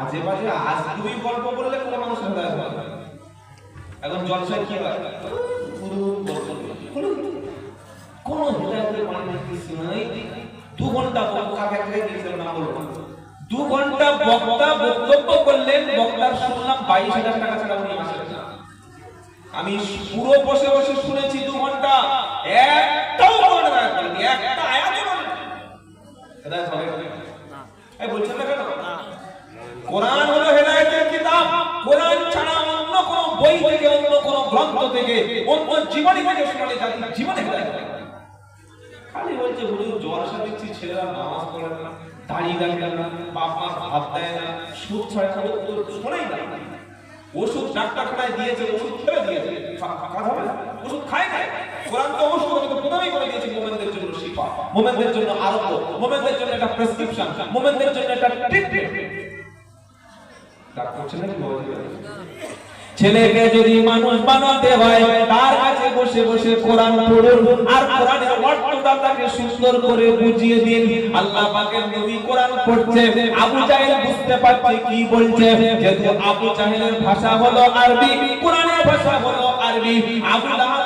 আজে বাজে গল্প বললে কোনো মানুষ এখন জলসায় কি হয়? পুরো। কোনো মানে কিছু নাই? দু ঘণ্টা বক্তা না দু ঘণ্টা বক্তা বক্তব্য করলেন, বক্তার শুনলাম বাইশ হাজার টাকা ছাড়া উনি আসেন আমি পুরো বসে বসে শুনেছি দু ঘণ্টা। একটাও একটা আয়াতও বলেন হেদায়ত হবে না এই বলছেন না কেন কোরআন হলো হেদায়েতের কিতাব কোরআন ছাড়া অন্য কোন বই থেকে অন্য কোন গ্রন্থ থেকে অন্য জীবনী থেকে শোনালে জাতি জীবনে। খালি বলছে হুজুর জলসা দিচ্ছি, ছেলেরা নামাজ পড়ে না দাঁড়িয়ে দাঁড়িয়ে না, বাপ ভাত দেয় না সুদ ছয় ও তো শোনেই না। ওষুধ ডাক্তারখানায় দিয়েছে, ওষুধ খেয়ে দিয়েছে ওষুধ খায় না। কোরআন তো ওষুধ আমি প্রথমেই করে দিয়েছি, মোমেনদের জন্য শিফা, মোমেনদের জন্য আরোগ্য, মোমেনদের জন্য একটা প্রেসক্রিপশন মোমেনদের জন্য একটা ট্রিটমেন্ট ডাক্তার ছেলে ছেলেকে যদি মানুষ বানাতে হয়, তার কাছে বসে বসে কোরআন পড়ুন আর কোরআনের অর্থটা তাকে সুন্দর করে বুঝিয়ে দিন। আল্লাহ পাকের নবী কোরআন পড়ছে, আবু জাহেল বুঝতে পারছে কি বলছে। যেহেতু আবু জাহেলের ভাষা হলো আরবি, কোরআনের ভাষা হলো আরবি। আবু বুঝতে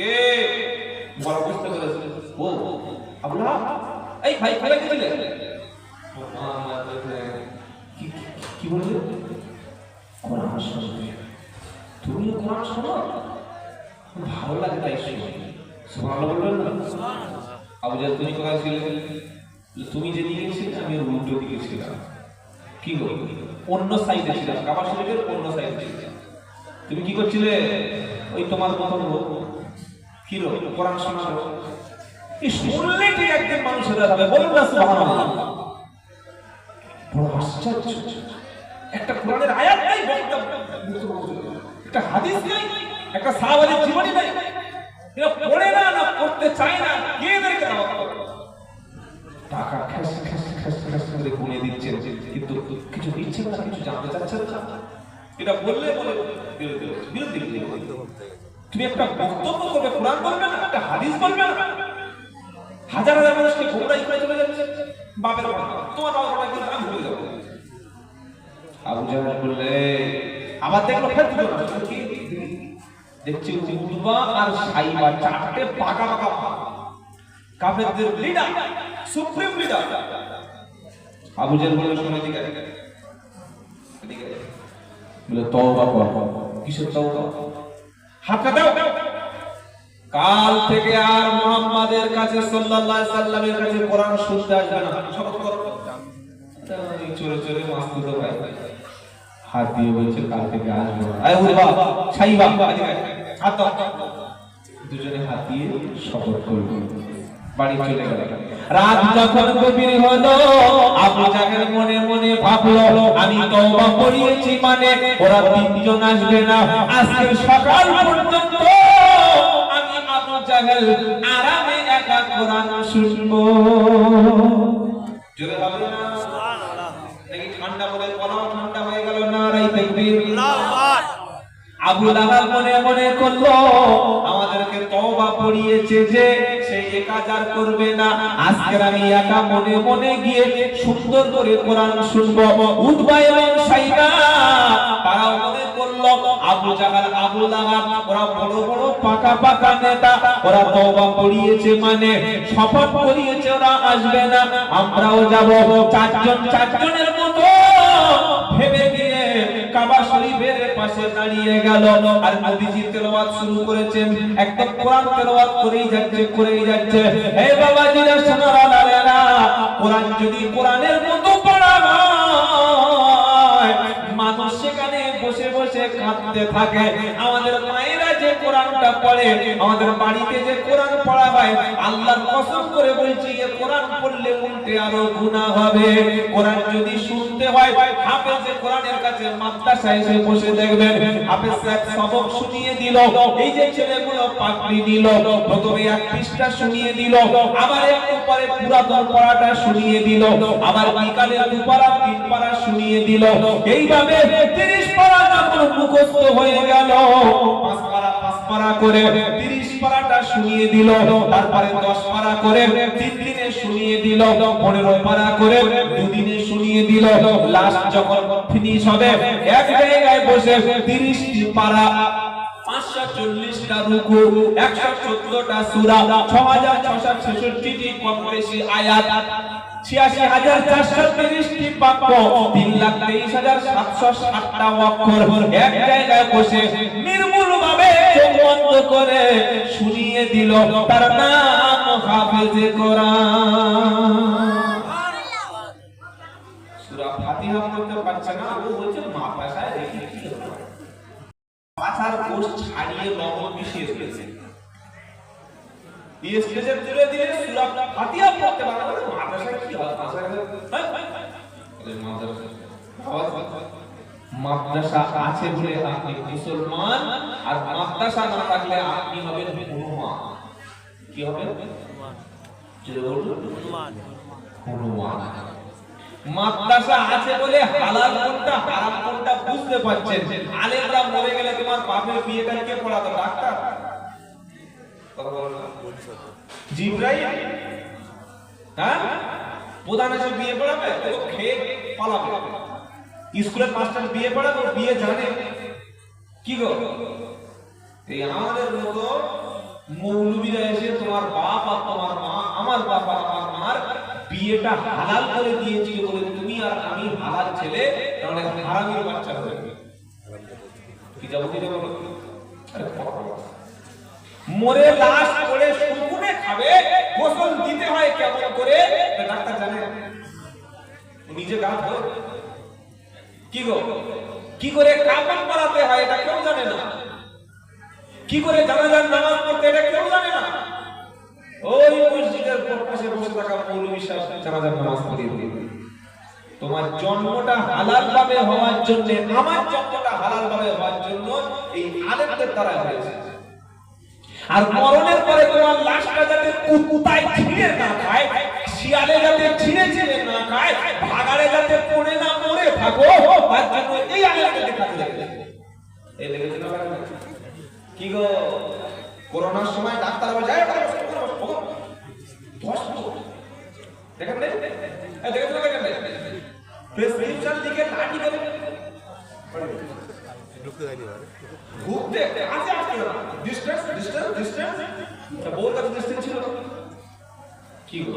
কে? বড় বুঝতে পেরেছে ও আবুলা এই ভাই ভাই কি কি বললে? কোরআন শুনবে তুমি কোরআন শোনো? ভালো লাগে তাই শুনো। সুবহানাল্লাহ বলবেন না? আবু জাহেল তুমি কোথায় ছিলে? তুমি যেদিকে ছিলে আমি ওর উল্টো দিকে ছিলাম। কি গো অন্য সাইডে ছিলাম। কাবা শরীফের অন্য সাইডে ছিলাম। তুমি কি করছিলে? ওই তোমার মতন এই একদিন মানুষ বলুন একটা একটা না? টাকা খেস খেস খেস খেস করে গুনে দিচ্ছেন, কিন্তু কিছু দিচ্ছেন না, কিছু জানতে চাচ্ছেন না। এটা বললে বলে বিরোধী বিরোধী। তুমি একটা বক্তব্য করবে, কোরআন বলবে না, একটা হাদিস বলবে না হাজার হাজার মানুষকে গোমরাই করে চলে যাচ্ছে বাপের তোমার বাবার কিন্তু আমি ভুলে যাব আবু জাহেল বললে, আবার দেখল কি? দেখছি উতবা আর সাইবা চারটে পাকা পাকা। কাফেরদের লিডার সুপ্রিম লিডার আবু জাহেল বলল, শোনো আয়। এদিকে আয়। বলে, তওবা কর কিসের তওবা কাল থেকে আর মোহাম্মদের কাছে সাল্লাল্লাহু সাল্লামের কাছে কোরআন শুনতে আসবে না। শপথ চোরে দিয়ে বলছে, কাল থেকে হাত দুজনে হাত দিয়ে শপথ করল। বাড়ি চলে গেল। রাত যখন গভীর হলো আবু জাহেল মনে মনে ভাবলো আমি তওবা করিয়েছি মানে ওরা তিনজন আসবে না। আজকে সকাল পর্যন্ত আমি আবু জাহেল আরামে একা কোরআন শুনব। জোরে হবে না? নাকি ঠান্ডা বলে কলাও ঠান্ডা হয়ে গেল না? রাই তাকবীর। আবু লাহাব মনে মনে করল আমাদেরকে তওবা পড়িয়েছে যে হাজার করবে না। আজকে আমি একা মনে মনে গিয়ে সুন্দর করে কোরআন শুনব। এবং মনে করল, আবু আবু ওরা বড় বড় পাকা পাকা নেতা। ওরা তওবা পড়িয়েছে মানে শপথ করিয়েছে, ওরা আসবে না। আমরাও যাব। চারজন, চারজনের মতো ভেবে গিয়ে কাবা শরীফের পাশে দাঁড়িয়ে গেল। আর নবীজি তেলাওয়াত শুরু করেছেন। একটা কোরআন তেলাওয়াত করেই যাচ্ছে করেই যাচ্ছে। হে বাবাজিরা সোনারা লালেরা কোরআন যদি কোরআনের মতো পড়া হয়, মানুষ সেখানে বসে বসে কাঁদতে থাকে। আমাদের মায়েরা কোরআনটা পড়ে, আমাদের বাড়িতে যে কোরআন পড়া হয়, আল্লাহর কসম করে বলছি যে কোরআন পড়লে উল্টে আরও গুনাহ হবে। কোরআন যদি শুনতে হয়, হাফেজ কোরআনের কাছে মাদ্রাসায় এসে বসে দেখবেন, হাফেজ সাহেব সবক শুনিয়ে দিল, এই যে ছেলেগুলো পাকড়ি দিল প্রথমে এক পৃষ্ঠা শুনিয়ে দিল, আবার একটু পরে পুরাতন পড়াটা শুনিয়ে দিল, আবার বিকালে দুপারা তিন পারা শুনিয়ে দিল। এইভাবে 30 পারা যখন মুখস্থ হয়ে গেল, পাঁচ পারা করে 30 পারাটা শুনিয়ে দিল, তারপরে 10 পারা করে তিন দিনে শুনিয়ে দিল 15 পারা করে দুদিনে শুনিয়ে দিল। লাস্ট যখন ফিনিশ হবে, এক জায়গায় বসে 30 টি পারা একশো চোদ্দটা সুরা ছ হাজার ছশো ছেষট্টিটি কম বেশি আয়াত। ছিয়াশি হাজার চারশো তিরিশটি বাক্য, তিন শুনিয়ে দিল তার নাম হাফেজে কোরআন। পারছে না? ও বলছে ছাড়িয়ে লবণ মিশিয়ে দিয়েছে দিয়ে স্টেজে তুলে দিয়ে পড়তে পারে না মাদ্রাসায় কি হয় মাদ্রাসা আছে বলে আপনি মুসলমান, আর মাদ্রাসা না থাকলে আপনি হবেন হনুমান। কি হবে? হনুমান। মাদ্রাসা আছে বলে হালাল কোনটা, হারাম কোনটা বুঝতে পারছেন? আলেমরা মরে গেলে তোমার বাপের বিয়েটা কে পড়াতো, ডাক্তার? জিব্রাইল? হ্যাঁ? প্রধান এসে বিয়ে পড়াবে খেয়ে পালাবে। স্কুলের মাস্টার বিয়ে পড়াবে বিয়ে জানে। কি গো? আমাদের মতো মৌলবীরা এসে তোমার বাপ আর তোমার মা, আমার বাপ আর আমার মার বিয়েটা হালাল করে বলে তুমি আর আমি হালাল ছেলে, তাহলে হারামির বাচ্চা হবে কি যাব কি যাব মরে লাশ করে শুকুনে খাবে, গোসল দিতে হয় কেমন করে এটা ডাক্তার জানে ও নিজে গা কি গো? কি করে কাপড় পরাতে হয় এটা কেউ জানে না। কি করে নামাজ পড়তে এটা কেউ জানে না। ওই মসজিদের বসে থাকা নামাজ পড়িয়ে তোমার জন্মটা হালাল ভাবে হওয়ার জন্য, আমার জন্মটা হালাল ভাবে হওয়ার জন্য এই আলেমদের দ্বারা হয়েছে। আর মরণের পরে তোমার লাশটা যাতে কুকুতায় ছিঁড়ে না খায়। শিয়ালে যাতে ছিঁড়ে ছিঁড়ে না খায়, ভাগাড়ে যাতে পড়ে না মরে থাকো তার জন্য এই আলেমকে দেখাতে এই লেগেছে না। কি গো? করোনার সময় ডাক্তার বলে যায় দেখেন দেখেন ডিস্টেন্স ছিল কি গো?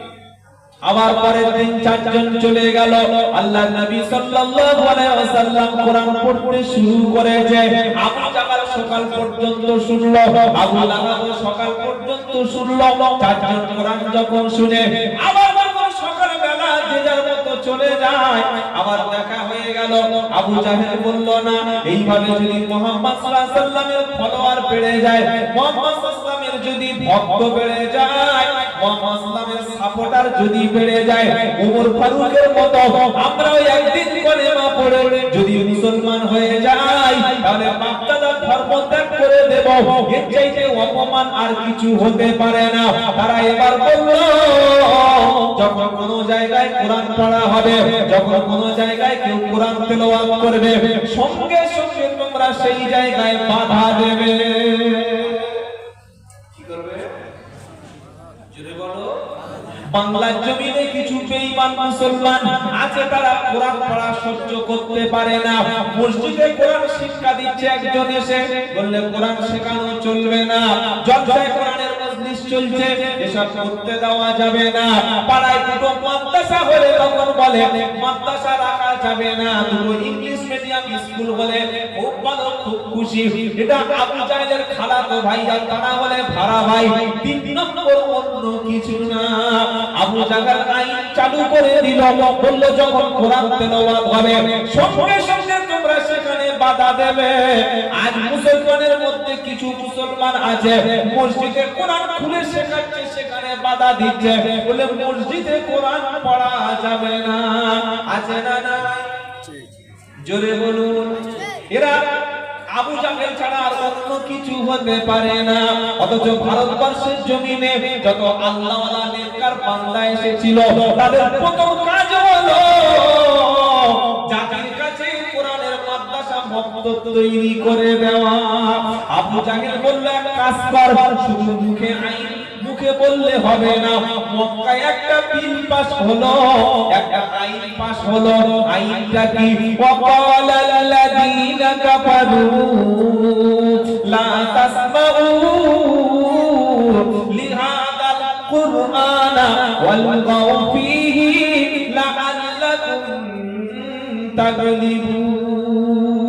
আবার পরের দিন চারজন চলে গেল। আল্লাহ নবী সাল্লাল্লাহু আলাইহি ওয়াসাল্লাম কোরআন পড়তে শুরু করেছে। আবু জাহাল সকাল পর্যন্ত শুনলো, আবু লাহাব সকাল পর্যন্ত শুনলো, চারজন কোরআন যখন শুনে, আবার যখন সকাল বেলা যে যার মতো চলে যায়, আবার দেখা হয়ে গেল, আবু জাহেল বলল, না, এইভাবে যদি মোহাম্মদ সাল্লাল্লাহু আলাইহি ওয়াসাল্লামের ফলোয়ার বেড়ে যায়, মোহাম্মদ সাল্লাল্লাহু আলাইহি ওয়াসাল্লামের যদি ভক্ত বেড়ে যায় সাপোর্টার যদি বেড়ে যায় ওমর ফারুকের মতো একদিন কলেমা পড়ে, যদি মুসলমান হয়ে যাই তাহলে বাপদাদার ধর্ম করে দেব। এর চাইতে অপমান আর কিছু হতে পারে না। এবার বলল, যখন কোন জায়গায় কোরআন পড়া হবে, যখন কোন জায়গায় কেউ কোরআন তেলাওয়াত করবে, সঙ্গে সঙ্গে তোমরা সেই জায়গায় বাধা দেবে। বাংলার জমিনে কিছু বেঈমান মুসলমান আছে তারা কোরআন পড়া সহ্য করতে পারে না। মসজিদে কোরআন শিক্ষা দিচ্ছে একজন এসে বললে, কোরআন শেখানো চলবে না। জলসায় কোরআনের মজলিস চলছে, এসব করতে দেওয়া যাবে না। পাড়ায় দুটো মাদ্রাসা হলে তখন বলে, মাদ্রাসা রাখা যাবে না। দুটো ইংলিশ মিডিয়াম স্কুল হলে খুব ভালো, খুব খুশি। এটা আবু জাহেলের খালাতো ভাই আর তারা বলে, ভাড়া ভাই, তিন নম্বর অন্য কিছু না। আবু জাহেল আইন চালু করে দিল, বলল, যখন কোরআন তেলাওয়াত হবে, সঙ্গে সঙ্গে তোমরা সেখানে বাধা দেবে। আজ মুসলমানের মধ্যে কিছু মুসলমান আছে, মসজিদে কোরআন খুলে শেখাচ্ছে, সেখানে বাধা দিচ্ছে। বলে মসজিদে কোরআন পড়া যাবে না। আছে না না জোরে বলুন। এরা আবু জাহেল ছাড়া আর অন্য কিছু হতে পারে না। অথচ ভারতবর্ষের জমিনে যত আল্লাহওয়ালা নেককার বান্দা এসেছিল, তাদের প্রথম কাজ হলো জাতির কাছে কোরআনের তৈরি করে দেওয়া। আবু জাহেল বলল, এক কাজ কর, শুধু মুখে আইন, মুখে বললে হবে না। মক্কায় একটা বিল পাস হলো, একটা আইন পাস হলো। আইনটা কি? ওয়াকালাল্লাযীনা কাফারু, লা তাসমাউ লিহাদাল কুরআনা ওয়াল গাও ফীহি লাআল্লাকুম তাগলিবুন।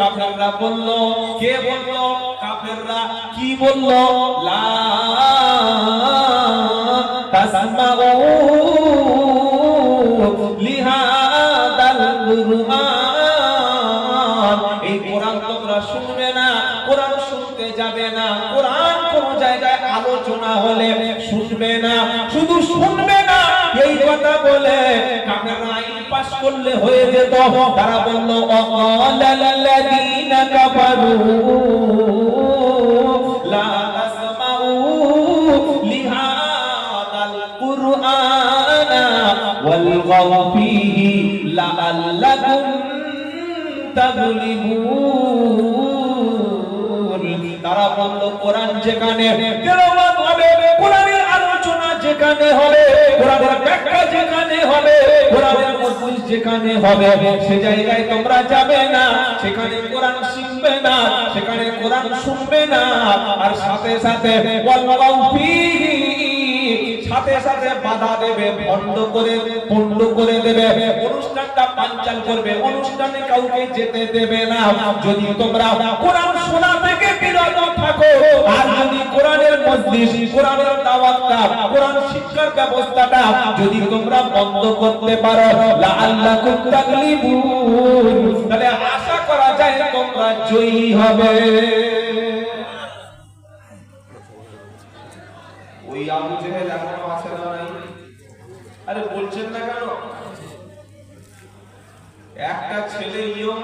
কাফেররা বলল, কে বলল? কাফেররা কি বলল? শুনবে না, কোরআন শুনতে যাবে না। কোরআন কোন জায়গায় আলোচনা হলে শুনবে না। শুধু শুনবে না, এই বলে কাফেররা আইন পাস করলে হয়ে যেত। তারা বলল অকালাল্লাযীনা তারা বলল, কোরআন যেখানে যেখানে হবে ব্যাখ্যা যেখানে যেখানে সে জায়গায় তোমরা যাবে না, সেখানে কোরআন শিখবে না, সেখানে কোরআন শুনবে না। আর সাথে সাথে, ওয়াল্লাহু সাথে সাথে বাধা দেবে, বন্ধ করে বন্ধ করে দেবে। অনুষ্ঠানটা পাঞ্চাল করবে, অনুষ্ঠানে কাউকে যেতে দেবে না। যদি তোমরা কোরআন শোনা থেকে বিরত থাকো, আর যদি কোরআনের মজলিস, কোরআনের দাওয়াতটা, কোরআন শিক্ষার ব্যবস্থাটা যদি তোমরা বন্ধ করতে পারো, লাআল্লাকুম তাগলিবুন। তাহলে আশা করা যায় তোমরা জয়ী হবে। ওই আবু জেহেল এখনও আছে না নাই? আরে বলছেন না কেন? একটা ছেলে ইয়ং